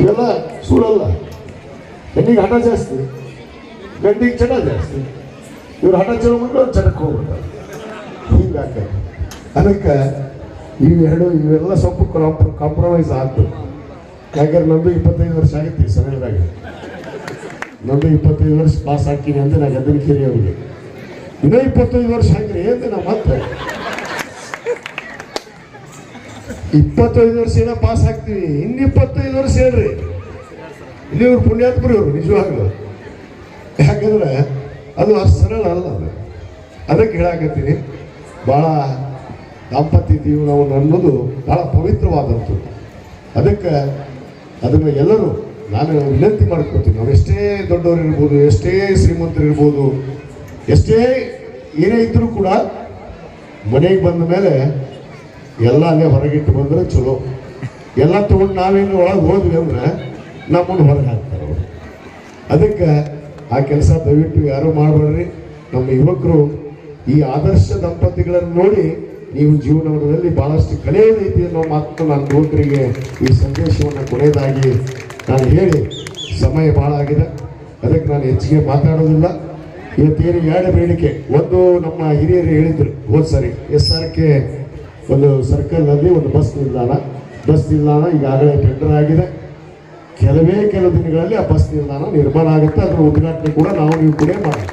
ಇವೆಲ್ಲ ಸುಳ್ಳಲ್ಲ. ಹೆಣ್ಣಿಗೆ ಹಠ ಜಾಸ್ತಿ. ಗಂಡಿಗೆ ಚಟ ಜಾಸ್ತಿ. ಇವ್ರು ಹಠ ಚಲೋ ಮಾಡ್ಕೊಂಡು ಅವ್ರು ಚಟಕ್ಕೆ ಹೋಗ್ಬಿಟ್ಟು ಹಿಂಗಾಕ ಅದಕ್ಕೆ ಇವೆರಡು ಇವೆಲ್ಲ ಸ್ವಲ್ಪ ಕಾಂಪ್ರಮೈಸ್ ಆಗ್ತದೆ ಯಾಕಂದ್ರೆ ನಮ್ದು ಇಪ್ಪತ್ತೈದು ವರ್ಷ ಆಗಿತ್ತು ಈ ಸಮಯದಾಗ. ನಮ್ದು ಇಪ್ಪತ್ತೈದು ವರ್ಷ ಪಾಸ್ ಆಗ್ತೀನಿ ಅಂತ ನಾ ಗದ್ದನ ಕೇರಿ ಅವ್ರಿಗೆ ಇನ್ನೂ ಇಪ್ಪತ್ತೈದು ವರ್ಷ ಹಾಕಿರಿ ಏನು ನಾ ಮತ್ತೆ. ಇಪ್ಪತ್ತೈದು ವರ್ಷ ಏನೋ ಪಾಸ್ ಆಗ್ತೀವಿ ಇನ್ನು ಇಪ್ಪತ್ತೈದು ವರ್ಷ ಹೇಳ್ರಿ. ಇವ್ರು ಪುಣ್ಯಾತ್ಮರು ಇವರು, ನಿಜವಾಗ್ಲು. ಯಾಕಂದ್ರೆ ಅದು ಅಷ್ಟು ಸರಳ ಅಲ್ಲ ಅದು. ಅದಕ್ಕೆ ಹೇಳಾಕತ್ತೀನಿ. ಭಾಳ ದಾಂಪತ್ಯ ಜೀವನವನ್ನು ಅನ್ನೋದು ಭಾಳ ಪವಿತ್ರವಾದಂಥದ್ದು. ಅದಕ್ಕೆ ಅದನ್ನು ಎಲ್ಲರೂ ನಾನು ವಿನಂತಿ ಮಾಡ್ಕೊತೀನಿ ನಾವು ಎಷ್ಟೇ ದೊಡ್ಡವರು ಇರ್ಬೋದು ಎಷ್ಟೇ ಶ್ರೀಮಂತರು ಇರ್ಬೋದು ಎಷ್ಟೇ ಏನೇ ಇದ್ದರೂ ಕೂಡ ಮನೆಗೆ ಬಂದ ಮೇಲೆ ಎಲ್ಲ ಅಲ್ಲೇ ಹೊರಗಿಟ್ಟು ಬಂದರೆ ಚಲೋ. ಎಲ್ಲ ತೊಗೊಂಡು ನಾವೇನು ಒಳಗೆ ಹೋದ್ವಿ ಅಂದ್ರೆ ನಮ್ಮನ್ನು ಹೊರಗೆ ಹಾಕ್ತಾರೆ ಅವರು. ಅದಕ್ಕೆ ಆ ಕೆಲಸ ದಯವಿಟ್ಟು ಯಾರು ಮಾಡಬೇಡ್ರಿ. ನಮ್ಮ ಯುವಕರು ಈ ಆದರ್ಶ ದಂಪತಿಗಳನ್ನು ನೋಡಿ ನೀವು ಜೀವನದಲ್ಲಿ ಬಹಳಷ್ಟು ಕಳೆಯದೈತಿ ಅನ್ನೋ ಮಾತು ನಾನು ಯುವಕರಿಗೆ ಈ ಸಂದೇಶವನ್ನು ಕೊನೆಯದಾಗಿ ನಾನು ಹೇಳಿ ಸಮಯ ಭಾಳ ಆಗಿದೆ. ಅದಕ್ಕೆ ನಾನು ಹೆಚ್ಚಿಗೆ ಮಾತಾಡೋದಿಲ್ಲ. ಇವತ್ತೇನು ಎರಡು ಬೇಡಿಕೆ, ಒಂದು ನಮ್ಮ ಹಿರಿಯರು ಹೇಳಿದ್ರು ಹೋದ್ ಸರಿ, ಎಸ್ ಆರ್ ಕೆ ಒಂದು ಸರ್ಕಲ್ನಲ್ಲಿ ಒಂದು ಬಸ್ ನಿಲ್ದಾಣ. ಬಸ್ ನಿಲ್ದಾಣ ಈಗಾಗಲೇ ಟೆಂಡರ್ ಆಗಿದೆ. ಕೆಲವೇ ಕೆಲವು ದಿನಗಳಲ್ಲಿ ಆ ಬಸ್ ನಿಲ್ದಾಣ ನಿರ್ಮಾಣ ಆಗುತ್ತೆ. ಅದರ ಉದ್ಘಾಟನೆ ಕೂಡ ನಾವು ನೀವು ಕೂಡ ಮಾಡಿ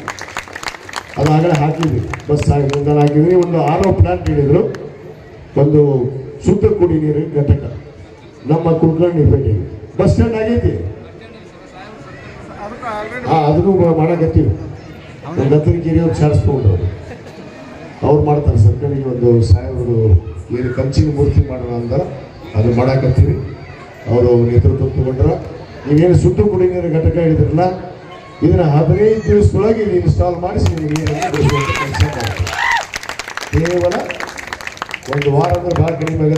ಅದಾಗಲೇ ಹಾಕಿದ್ವಿ. ಬಸ್ ನಿಲ್ದಾಣ ಹಾಕಿದ್ವಿ. ಒಂದು ಆರೋ ಪ್ಲಾಂಟ್ ಹೇಳಿದ್ರು. ಒಂದು ಶುದ್ಧ ಕುಡಿ ನೀರು ಘಟಕ. ನಮ್ಮ ಕುಲಕರ್ಣಿ ಪೇಟೆಗೆ ಬಸ್ ಸ್ಟ್ಯಾಂಡ್ ಆಗೈತಿ. ಹಾ, ಅದನ್ನು ಮಾಡಕತ್ತೀವಿ. ನಮ್ಮ ದತ್ತನಗಿರಿ ಅವ್ರು ಚಾಡಿಸ್ಕೊಂಡು ಅವ್ರು ಮಾಡ್ತಾರೆ ಸರ್ಕಾರಿಗೆ ಒಂದು ಸಾಹೇಬರು, ಏನು ಕಂಚಿನ ಮೂರ್ತಿ ಮಾಡೋಣ ಅಂತ ಅದು ಮಾಡಾಕತ್ತೀವಿ. ಅವರು ನೇತೃತ್ವ ತಗೊಂಡ್ರು. ನೀವೇನು ಶುದ್ಧ ಕುಡಿ ನೀರು ಘಟಕ ಹೇಳಿದ್ರಲ್ಲ, ಇದನ್ನ ಹದಿನೈದು ದಿವಸದೊಳಗೆ ಇಲ್ಲಿ ಇನ್ಸ್ಟಾಲ್ ಮಾಡಿಸಿ ಕೇವಲ ಒಂದು ವಾರ ಅಂದ್ರೆ ಭಾಳ ಕಡಿಮೆ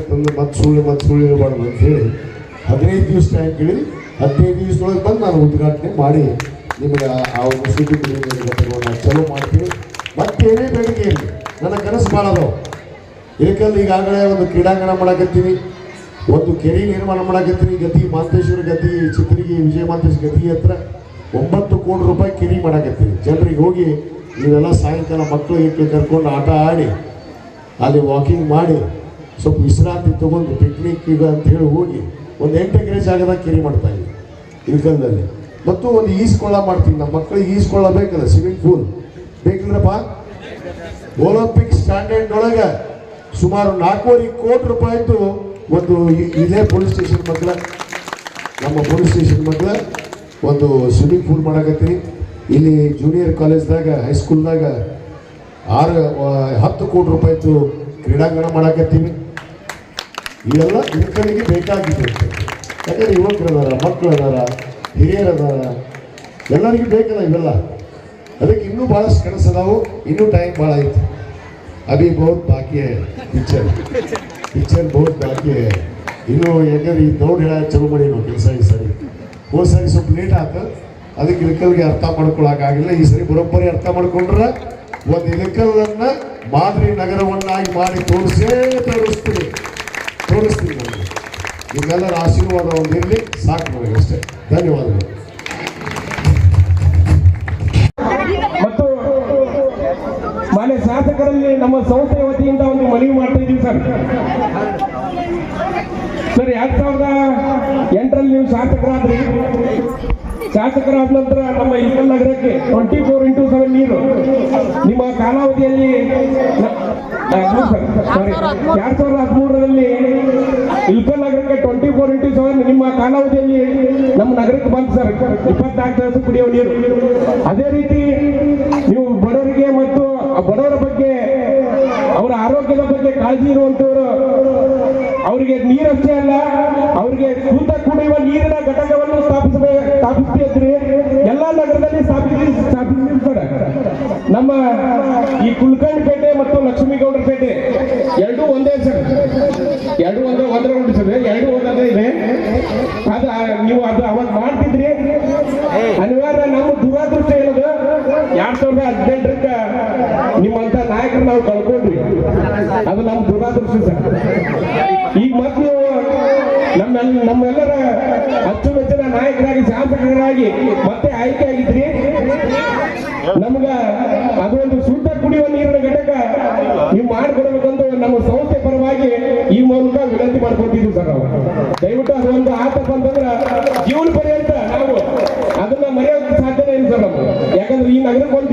ಮತ್ತೆ ಸುಳ್ಳು ಮತ್ತೆ ಸುಳ್ಳು ಇರಬಾರ್ದು ಅಂತ ಹೇಳಿ ಹದಿನೈದು ದಿವಸ ಟೈಮ್ ಕೇಳಿ, ಹದಿನೈದು ದಿವಸದೊಳಗೆ ಬಂದು ನಾನು ಉದ್ಘಾಟನೆ ಮಾಡಿ ನಿಮಗೆ ಆ- ಒಂದು ಶುದ್ಧ ಘಟಕವನ್ನು ಚಲೋ ಮಾಡ್ತೀನಿ. ಮತ್ತೇನೇ ಇರಲಿ, ನನ್ನ ಕನಸು ಭಾಳ ಅದಾವ ಈಗಾಗಲೇ ಒಂದು ಕ್ರೀಡಾಂಗಣ ಮಾಡಕತ್ತೀನಿ. ಒಂದು ಕೆರೆ ನಿರ್ಮಾಣ ಮಾಡಕತ್ತೀರಿ ಗತಿ ಮಾಂತೇಶ್ವರ ಗತಿ ಚಿತ್ರಿಗೆ ವಿಜಯ ಮಾಂತೇಶ್ ಗತಿ ಹತ್ರ ಒಂಬತ್ತು ಕೋಟಿ ರೂಪಾಯಿ ಕೆರೆ ಮಾಡಕತ್ತೀನಿ. ಜನರಿಗೆ ಹೋಗಿ ನೀವೆಲ್ಲ ಸಾಯಂಕಾಲ ಮಕ್ಕಳು ಏಕೆ ಕರ್ಕೊಂಡು ಆಟ ಆಡಿ, ಅಲ್ಲಿ ವಾಕಿಂಗ್ ಮಾಡಿ, ಸ್ವಲ್ಪ ವಿಶ್ರಾಂತಿ ತಗೊಂಡು ಪಿಕ್ನಿಕ್ ಈಗ ಅಂತ ಹೇಳಿ ಹೋಗಿ ಒಂದು ಎಂಟು ಎಕರೆ ಜಾಗದಾಗ ಕೆರೆ ಮಾಡ್ತಾ ಇದ್ದೀವಿ ಇಳ್ಕಲ್ದಲ್ಲಿ ಮತ್ತು ಒಂದು ಈಸ್ಕೊಳ್ಳ ಮಾಡ್ತೀನಿ. ನಮ್ಮ ಮಕ್ಕಳಿಗೆ ಈಸ್ಕೊಳ್ಳ ಬೇಕಲ್ಲ ಸ್ವಿಮ್ಮಿಂಗ್ ಪೂಲ್ ಬೇಕಿಲ್ಲಪ್ಪ ಒಲಿಂಪಿಕ್ ಸ್ಟ್ಯಾಂಡರ್ಡ್ ಒಳಗೆ ಸುಮಾರು ನಾಲ್ಕೂವರೆ ಕೋಟಿ ರೂಪಾಯಿದು ಒಂದು ಇದೇ ಪೊಲೀಸ್ ಸ್ಟೇಷನ್ ಮಕ್ಕಳ, ನಮ್ಮ ಪೊಲೀಸ್ ಸ್ಟೇಷನ್ ಮಕ್ಕಳ ಒಂದು ಸ್ವಿಮ್ಮಿಂಗ್ ಪೂಲ್ ಮಾಡಕತ್ತೀನಿ. ಇಲ್ಲಿ ಜೂನಿಯರ್ ಕಾಲೇಜ್ದಾಗ ಹೈಸ್ಕೂಲ್ದಾಗ ಆರು ಹತ್ತು ಕೋಟಿ ರೂಪಾಯಿದು ಕ್ರೀಡಾಂಗಣ ಮಾಡಕತ್ತೀವಿ ಇವೆಲ್ಲ ಯುವಕರಿಗೆ ಬೇಕಾಗಿದೆ. ಯಾಕಂದ್ರೆ ಯುವಕರದಾರ ಮಕ್ಕಳು ಅದಾರ ಹಿರಿಯರು ಅದಾರ ಎಲ್ಲರಿಗೂ ಬೇಕಲ್ಲ ಇವೆಲ್ಲ. ಅದಕ್ಕೆ ಇನ್ನೂ ಭಾಳಷ್ಟು ಕನಸದಾವು ಇನ್ನೂ ಟೈಮ್ ಭಾಳ ಐತಿ. ಅಭಿ ಬಹುತ್ ಬಾಕಿ ಪಿಕ್ಚರ್ ಪಿಕ್ಚರ್ ಬಹುತ್ ಬಾಕಿ ಇನ್ನು ಯಾಕಂದ್ರೆ ಈ ದೌಡ್ ಹೇಳ ಚಲೋ ಮಾಡಿ ನಾವು ಕೆಲಸ ಈ ಸರಿ. ಹೋದ್ ಸರಿ ಸ್ವಲ್ಪ ಲೇಟ್ ಆತ. ಅದಕ್ಕೆ ಇಳಕಲ್ಗೆ ಅರ್ಥ ಮಾಡ್ಕೊಳಕ್ಕಾಗಿಲ್ಲ ಈ ಸರಿ ಬರೋಬ್ಬರಿ ಅರ್ಥ ಮಾಡ್ಕೊಂಡ್ರೆ ಒಂದು ಇಳಕಲ್ಲನ್ನ ಮಾದರಿ ನಗರವನ್ನಾಗಿ ಮಾಡಿ ತೋರಿಸೇ ತೋರಿಸ್ತೀನಿ. ತೋರಿಸ್ತೀನಿ ನಮಗೆ. ನಿಮ್ಮೆಲ್ಲರ ಆಶೀರ್ವಾದ ಒಂದಿರಲಿ. ಸಾಕು ಅಷ್ಟೇ. ಧನ್ಯವಾದಗಳು. ಶಾಸಕರಲ್ಲಿ ನಮ್ಮ ಸಂಸ್ಥೆ ವತಿಯಿಂದ ಒಂದು ಮನವಿ ಮಾಡ್ತಾ ಇದ್ದೀವಿ ಸರ್. ಸರ್, ಎರಡ್ ಸಾವಿರದ ಎಂಟರಲ್ಲಿ ನೀವು ಶಾಸಕರಾದ್ರಿ. ಶಾಸಕರಾದ ನಂತರ ನಮ್ಮ ಇಲ್ಕಲ್ ನಗರಕ್ಕೆ ಟ್ವೆಂಟಿ ಫೋರ್ ಇಂಟು ಸೆವೆನ್ ನೀರು. ನಿಮ್ಮ ಕಾಲಾವಧಿಯಲ್ಲಿ ಎರಡ್ ಸಾವಿರದ ಹದಿಮೂರರಲ್ಲಿ ಇಲ್ಕಲ್ ನಗರಕ್ಕೆ ಟ್ವೆಂಟಿ ಫೋರ್ ಇಂಟು ಸೆವೆನ್ ನಿಮ್ಮ ಕಾಲಾವಧಿಯಲ್ಲಿ ನಮ್ಮ ನಗರಕ್ಕೆ ಬಂತು ಸರ್. ಇಪ್ಪತ್ನಾಲ್ಕು ತಾಸು ಕುಡಿಯೋ ನೀರು. ಅದೇ ರೀತಿ ನೀವು ಬಡವರಿಗೆ ಮತ್ತು ಆರೋಗ್ಯದ ಇರುವಂತವರು ಅವರಿಗೆ ನೀರಷ್ಟೇ ಅಲ್ಲ, ಅವರಿಗೆ ಶುದ್ಧ ಕುಡಿಯುವ ನೀರಿನ ಘಟಕವನ್ನು ಸ್ಥಾಪಿಸಬೇಕು ಸ್ಥಾಪಿಸ್ತಿದ್ರಿ. ಎಲ್ಲಾ ನಗರದಲ್ಲಿ ಸ್ಥಾಪಿಸಿ, ಸ್ಥಾಪಿಸಿರ್ತಾರೆ. ನಮ್ಮ ಈ ಕುಲ್ಕಂಡ್ ಪೇಟೆ ಮತ್ತು ಲಕ್ಷ್ಮೀಗೌಡರ ಪೇಟೆ, ಎರಡೂ ಒಂದೇ ಸರ್. ಎರಡು ಒಂದೇ ಒಂದರ ಉಂಟು ಸರ್. ಎರಡು ಒಂದೇ ಇದೆ. ಅದು, ನೀವು ಅದು ಅವಾಗ ಮಾಡ್ತಿದ್ರಿ. ಅನಿವಾರ್ಯ ನಮ್ಮ ದುರಾದೃಷ್ಟ ಹೇಳೋದು ಎರಡ್ ಸಾವಿರದ ಹದಿನೆಂಟರಕ್ಕ ನಿಮ್ಮಂತ ನಾವು ಕಳ್ಕೊಂಡ್ರಿ ಅದು ನಮ್ಮ ದುರಾದೃಷ್ಟ ಸರ್. ಈಗ ಮತ್ತೆ ನಮ್ಮ ನಮ್ಮೆಲ್ಲರ ಅಚ್ಚುಮೆಚ್ಚಿನ ಶಾಸಕರಾಗಿ ಮತ್ತೆ ಆಯ್ಕೆ ಆಗಿದ್ರಿ ನಮ್ಗ ಅದೊಂದು ಶುದ್ಧ ಕುಡಿಯುವ ನೀರಿನ ಘಟಕ. ನೀವು ಮಾಡಿಕೊಡ್ಬೇಕಂತ ನಮ್ಮ ಸಂಸ್ಥೆ ಪರವಾಗಿ ಈ ಮೂಲಕ ವಿನಂತಿ ಮಾಡ್ಕೊತಿದ್ವಿ ಸರ್ ನಾವು. ದಯವಿಟ್ಟು ಅದೊಂದು ಆತಪ್ಪ ಅಂತಂದ್ರ ಜೀವನ ಪರ್ಯಂತ ನಾವು ಅದನ್ನ ಮರೆಯೋಕೆ ಸಾಧ್ಯನೇ ಇಲ್ಲ ಸರ್ ನಮ್ಗೆ. ಯಾಕಂದ್ರೆ ಈ ನಗರಕ್ಕೆ ಒಂದು